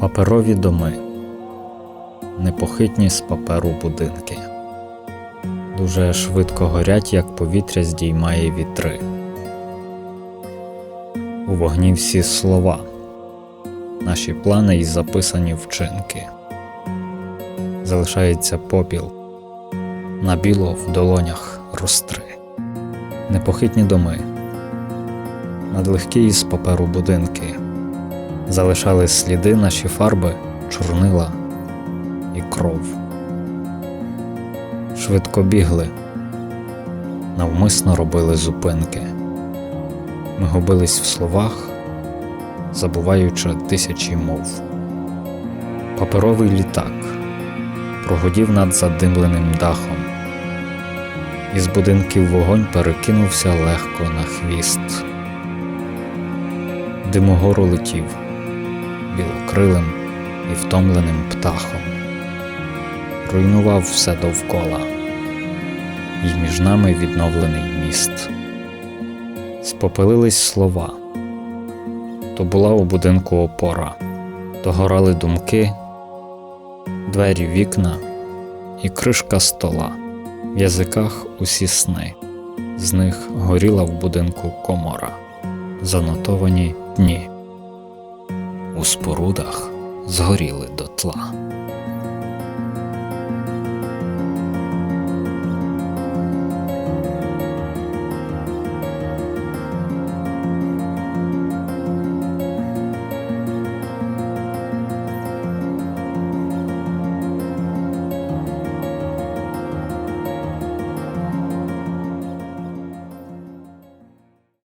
Паперові доми, непохитні з паперу будинки. Дуже швидко горять, як повітря здіймає вітри. У вогні всі слова, наші плани й записані вчинки. Залишається попіл, на біло в долонях ростри. Непохитні доми, надлегкі із паперу будинки. Залишали сліди наші фарби, чорнила і кров. Швидко бігли, навмисно робили зупинки. Ми губились в словах, забуваючи тисячі мов. Паперовий літак прогудів над задимленим дахом. Із будинків вогонь перекинувся легко на хвіст. Димогору летів білокрилим і втомленим птахом. Руйнував все довкола, і між нами відновлений міст. Спопилились слова. То була у будинку опора, то горали думки, двері вікна і кришка стола, в язиках усі сни, з них горіла в будинку комора, занотовані дні у спорудах згоріли дотла.